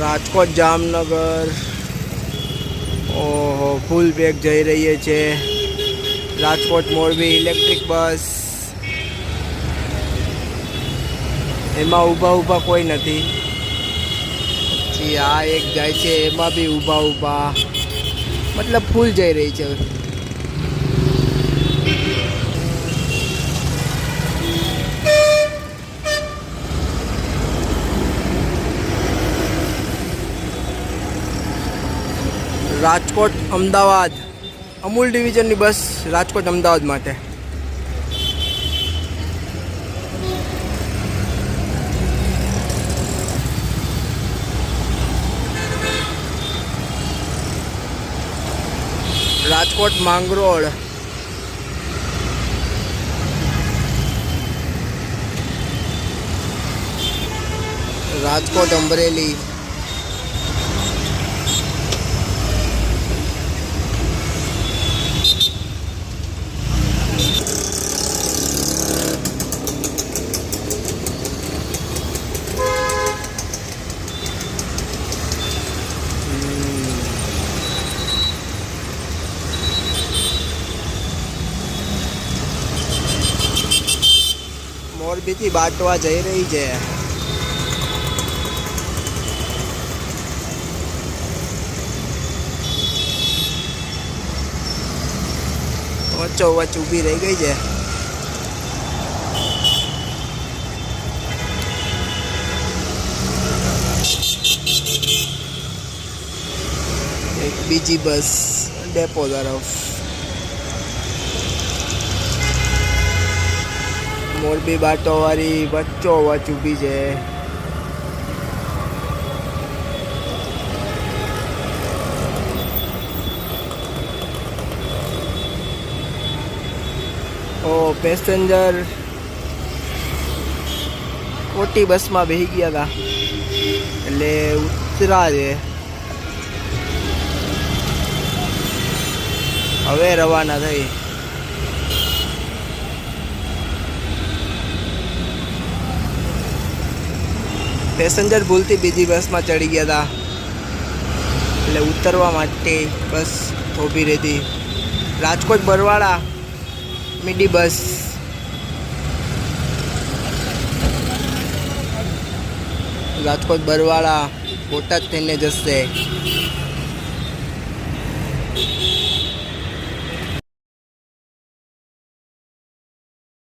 રાજકોટ જામનગર. ઓહો ફૂલ બેગ જઈ રહીએ છે. રાજકોટ મોરબી ઇલેક્ટ્રિક બસ એમાં ઊભા ઊભા કોઈ નથી. પછી આ એક જાય છે, એમાં બી ઊભા ઊભા. મતલબ ફૂલ જઈ રહી છે. રાજકોટ અમદાવાદ. અમૂલ ડિવિઝનની બસ રાજકોટ અમદાવાદ માટે. રાજકોટ માંગરોળ. રાજકોટ અમરેલી. મોરબીથી બાટવા જઈ રહી છે. વચ્ચો વચ્ચ ઊભી રહી ગઈ છે. એક બીજી બસ ડેપો તરફ. મોરબી બાટોવાળી વચ્ચો વચ ઊભી છે. ઓ, પેસેન્જર. ખોટી બસમાં બેસી ગયા હતા એટલે ઉતરા છે હવે રવાના થઈ. પેસેન્જર ભૂલથી બીજી બસમાં ચડી ગયા હતા એટલે ઉતરવા માટે બસ ઊભી રહેતી રાજકોટ બરવાળા, મીડી બસ. રાજકોટ બરવાળા બોટાદ થઈને જશે.